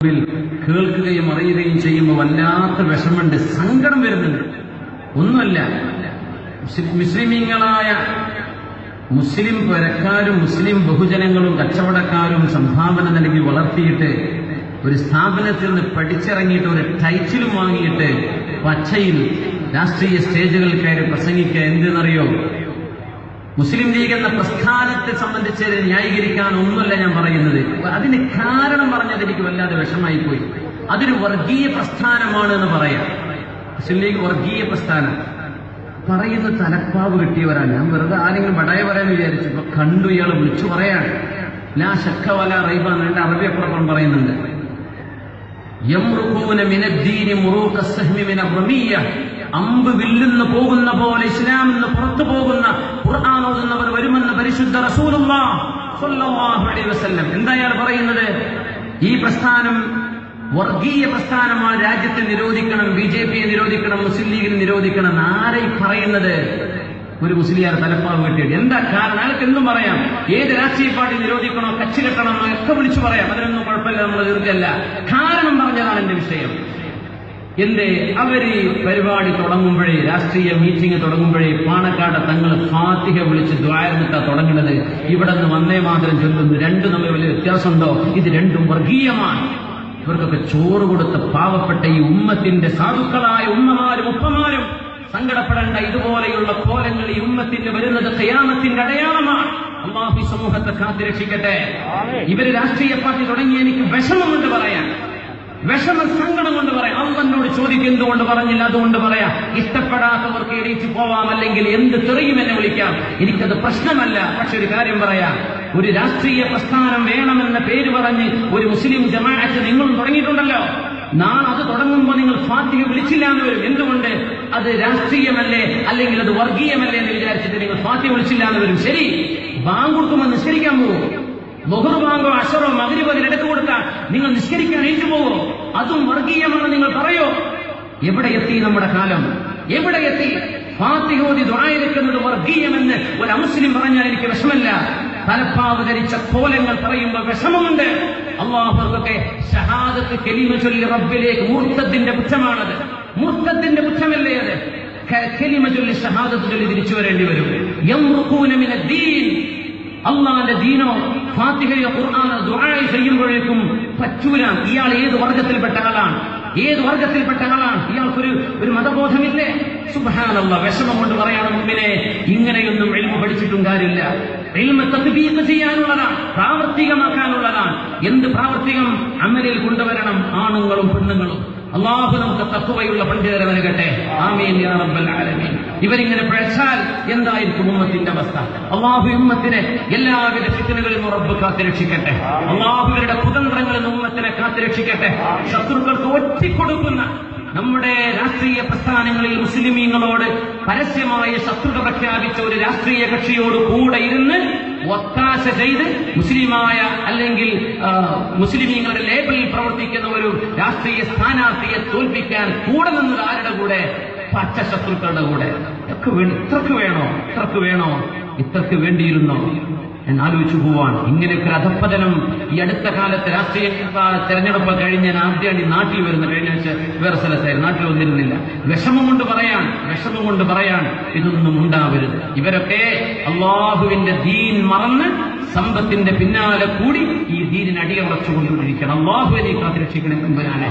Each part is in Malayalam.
കേൾക്കുകയും അറിയുകയും ചെയ്യുമ്പോൾ വല്ലാത്ത വിഷമുണ്ട് സങ്കടം വരുന്നുണ്ട്. ഒന്നുമല്ല മുസ്ലിം- മുസ്ലിമീങ്ങളായ മുസ്ലിം പരക്കാരും മുസ്ലിം ബഹുജനങ്ങളും കച്ചവടക്കാരും സംഭാവന നൽകി വളർത്തിയിട്ട് ഒരു സ്ഥാപനത്തിൽ നിന്ന് പഠിച്ചിറങ്ങിയിട്ട് ഒരു ടൈറ്റിലും വാങ്ങിയിട്ട് പച്ചയിൽ രാഷ്ട്രീയ സ്റ്റേജുകൾ കയറി പ്രസംഗിക്കുക എന്തെന്നറിയോ? മുസ്ലിം ലീഗ് എന്ന പ്രസ്ഥാനത്തെ സംബന്ധിച്ച് ന്യായീകരിക്കാൻ ഒന്നുമല്ല ഞാൻ പറയുന്നത്. അതിന് കാരണം പറഞ്ഞത് എനിക്ക് വല്ലാതെ വിഷമായി പോയി അതൊരു വർഗീയ പ്രസ്ഥാനമാണ് എന്ന് പറയാം. മുസ്ലിം ലീഗ് വർഗീയ പ്രസ്ഥാനം. പറയുന്ന തലപ്പാവ് കിട്ടിയവരാണ് ഞാൻ വെറുതെ ആരെങ്കിലും വടയ പറയാൻ വിചാരിച്ചു. കണ്ടു ഇയാൾ വിളിച്ചു പറയാണ്. ലാ ശക്കവല റൈബ എന്നെ അറബിയപ്പുറപ്പുറം പറയുന്നുണ്ട്. യംറുഖൂന മിനദ്ദീനി അമ്പ് വില്ലുന്ന് പോകുന്ന പോലെ ഇസ്ലാം നിന്ന് പുറത്തു പോകുന്ന ഖുർആൻ ഓതുന്നവർ വരുമെന്ന് പരിശുദ്ധ റസൂലുള്ള എന്താ പറയുന്നത് ഈ പ്രസ്ഥാനം വർഗീയ പ്രസ്ഥാനമാണ് രാജ്യത്തെ നിരോധിക്കണം ബി ജെ പിയെ നിരോധിക്കണം മുസ്ലിം ലീഗിനെ നിരോധിക്കണം ആരെ പറയുന്നത്? ഒരു മുസ്ലിയാർ തലപ്പാവ് കിട്ടിയത്. എന്താ കാരണം? അയാൾക്ക് എന്തും പറയാം. ഏത് രാഷ്ട്രീയ പാർട്ടി നിരോധിക്കണോ കച്ചി കെട്ടണം ഒക്കെ വിളിച്ചു പറയാം. അതിനൊന്നും കുഴപ്പമില്ല നമ്മൾ തീർക്കല്ല കാരണം പറഞ്ഞതാണ് എന്റെ വിഷയം. എന്തേ അവർ പരിപാടി തുടങ്ങുമ്പോഴേ രാഷ്ട്രീയ മീറ്റിംഗ് തുടങ്ങുമ്പോഴേ പാണക്കാട് തങ്ങൾ ഫാത്തിഹ വിളിച്ച് ദ്വാരമിട്ട തുടങ്ങുന്നത്. ഇവിടെ നിന്ന് വന്നേ മാത്രം ചൊല്ലുന്നു. രണ്ടും തമ്മിൽ വലിയ വ്യത്യാസമുണ്ടോ? ഇത് രണ്ടും വർഗീയമാണ്. ഇവർക്കൊക്കെ ചോറ് കൊടുത്ത പാവപ്പെട്ട ഈ ഉമ്മത്തിന്റെ സാധുക്കളായ ഉമ്മമാരും ഉപ്പമാരും സങ്കടപ്പെടേണ്ട ഇതുപോലെയുള്ള കോലങ്ങൾ ഈ ഉമ്മത്തിന് വരുന്നത് കയാമത്തിന്റെ അടയാളമാണ്. അള്ളാഹു സമൂഹത്തെ കാത്തിരക്ഷിക്കട്ടെ. ഇവർ രാഷ്ട്രീയ പാർട്ടി തുടങ്ങി എനിക്ക് വിഷമമുണ്ട് പറയാൻ. വിഷമ സങ്കടം കൊണ്ട് പറയാം. അള്ളന്നോട് ചോദിക്കും എന്തുകൊണ്ട് പറഞ്ഞില്ല? അതുകൊണ്ട് പറയാം ഇഷ്ടപ്പെടാത്തവർക്ക് എണീറ്റ് പോവാം അല്ലെങ്കിൽ എന്ത് തെറിയും എന്നെ വിളിക്കാം. എനിക്കത് പ്രശ്നമല്ല. പക്ഷെ ഒരു കാര്യം പറയാം. ഒരു രാഷ്ട്രീയ പ്രസ്ഥാനം വേണമെന്ന പേര് പറഞ്ഞ് ഒരു മുസ്ലിം ജമാഅത്ത് നിങ്ങളും തുടങ്ങിയിട്ടുണ്ടല്ലോ. നാളെ അത് തുടങ്ങുമ്പോൾ നിങ്ങൾ ഫാത്തിഹ വിളിച്ചില്ല എന്ന് വരും. എന്തുകൊണ്ട്? അത് രാഷ്ട്രീയമല്ലേ? അല്ലെങ്കിൽ അത് വർഗീയമല്ലേ എന്ന് വിചാരിച്ചിട്ട് നിങ്ങൾ ഫാത്തിഹ വിളിച്ചില്ല എന്ന് വരും. ശരി. ബാങ്ക് കൊടുക്കുമ്പോൾ നിസ്കരിക്കാൻ പോകും ബഹുർ ബാങ്കോ അഷറോ മകരിബോ അതിനിടക്ക് കൊടുത്താൽ നിങ്ങൾ നിസ്കരിക്കാൻ എഴുതി പോവോ? അതും വർഗീയമെന്ന് നിങ്ങൾ പറയോ? എവിടെ എത്തി നമ്മുടെ കാലം? എവിടെ എത്തി? ഫാത്തിഹോദി ദ്വായിരിക്കുന്നത് വർഗീയമെന്ന് ഒരു മുസ്ലിം പറഞ്ഞാൽ എനിക്ക് വിഷമല്ല തലപ്പാവ് ധരിച്ച കോലങ്ങൾ പറയുമ്പോൾ വിഷമമുണ്ട്. അള്ളാഹുക്കെ ഷഹാദത്ത് കെലിമ ചൊല്ലി റബ്ബിലേക്ക് മൂർത്തത്തിന്റെ പുച്ഛമാണത്. മൂർത്തത്തിന്റെ പുച്ഛമല്ലേ അത്? കെലിമ ചൊല്ലി ഷഹാദത്ത് ചൊല്ലി തിരിച്ചു വരേണ്ടി വരും. അള്ളാന്റെ ദീനോ ഫാത്തിഹയോ ഖുർആാന് ദുആയി ചെയ്യുമ്പോഴേക്കും പറ്റൂല ഇയാൾ ഏത് വർഗത്തിൽപ്പെട്ട ആളാണ്? ഏത് വർഗത്തിൽപ്പെട്ട ആളാണ്? ഇയാൾക്കൊരു ഒരു മതബോധമില്ലേ? സുബഹാനല്ല വിഷമം കൊണ്ട് പറയാണ് മുമ്പിനെ ഇങ്ങനെയൊന്നും എൽമ പഠിച്ചിട്ടും കാര്യമില്ല. എൽമ തത്ബീഖ് ചെയ്യാനുള്ളതാണ് പ്രാവർത്തികമാക്കാനുള്ളതാണ്. എന്ത് പ്രാവർത്തികം? അമലിൽ കൊണ്ടുവരണം ആണുങ്ങളും പെണ്ണുങ്ങളും. അള്ളാഹു നമുക്ക് തത്വയുള്ള പണ്ഡിതരെ നൽകട്ടെ. ആമീൻ യാ റബ്ബൽ ആലമീൻ. ഇവരിങ്ങനെ പിഴച്ചാൽ എന്തായിരിക്കും ഉമ്മത്തിന്റെ അവസ്ഥ? അള്ളാഹു ഉമ്മത്തിനെ എല്ലാവിധ ഫിത്തനുകളിൽ ഉറപ്പ് റബ്ബ് കാത്തുരക്ഷിക്കട്ടെ അള്ളാഹുവിന്റെ കുതന്ത്രങ്ങളിൽ ഉമ്മത്തിനെ കാത്തുരക്ഷിക്കട്ടെ ശത്രുക്കൾക്ക് ഒറ്റിക്കൊടുക്കുന്ന നമ്മുടെ രാഷ്ട്രീയ പ്രസ്ഥാനങ്ങളിൽ മുസ്ലിമീങ്ങളോട് പരസ്യമായ ശത്രുത പ്രഖ്യാപിച്ച ഒരു രാഷ്ട്രീയ കക്ഷിയോട് കൂടെ ഇരുന്ന് ഒത്താശ ചെയ്ത് മുസ്ലിമായ അല്ലെങ്കിൽ മുസ്ലിമീങ്ങളുടെ ലേബലിൽ പ്രവർത്തിക്കുന്ന ഒരു രാഷ്ട്രീയ സ്ഥാനാർത്ഥിയെ തോൽപ്പിക്കാൻ കൂടെ നിന്നത് ആരുടെ കൂടെ? പച്ച ശത്രുക്കളുടെ കൂടെ. ഇത്രക്ക് വേണോ? ഇത്രക്ക് വേണോ? ഇത്രക്ക് വേണ്ടിയിരുന്നോ? ഞാൻ ആലോചിച്ചു പോവാണ് ഇങ്ങനെയൊക്കെ അധപ്പതനം ഈ അടുത്ത കാലത്ത് രാഷ്ട്രീയ തെരഞ്ഞെടുപ്പ് കഴിഞ്ഞ് ഞാൻ ആദ്യമാണ് നാട്ടിൽ വരുന്നത് കഴിഞ്ഞ ആഴ്ച വേറെ സ്ഥലത്തായിരുന്നു. നാട്ടിൽ വന്നിരുന്നില്ല. വിഷമം കൊണ്ട് പറയാൻ വിഷമം കൊണ്ട് പറയാൻ ഇതൊന്നും ഉണ്ടാവരുത്. ഇവരൊക്കെ അള്ളാഹുവിന്റെ ദീൻ മറന്ന് സമ്പത്തിന്റെ പിന്നാലെ കൂടി ഈ ദീനിന് അടിയുറച്ചുകൊണ്ടിരിക്കണം അള്ളാഹുവിനെ കാത്തിരക്ഷിക്കണേ മുമ്പനാണ്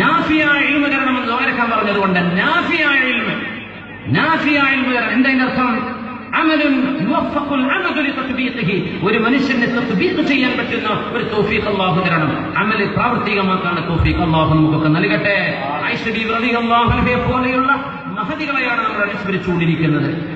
നാഫിയായ ഇൽമ തരണമെന്ന് ദ്വാരക്കാൻ പറഞ്ഞതുകൊണ്ട് നാഫിയായ ഇൽമ. നാഫിയായ ഇൽമ എന്താ അർത്ഥം? ഒരു മനുഷ്യനെ തത്ബീഖ് ചെയ്യാൻ പറ്റുന്ന ഒരു തോഫീഖ് അള്ളാഹു തരണം. അമൽ പ്രാവർത്തികമാക്കാണ് തോഫീഖ് അള്ളാഹു നമുക്കൊക്കെ നൽകട്ടെ. ഐശ്വര്യ പോലെയുള്ള മഹതികളെയാണ് നമ്മൾ അനുസ്മരിച്ചുകൊണ്ടിരിക്കുന്നത്.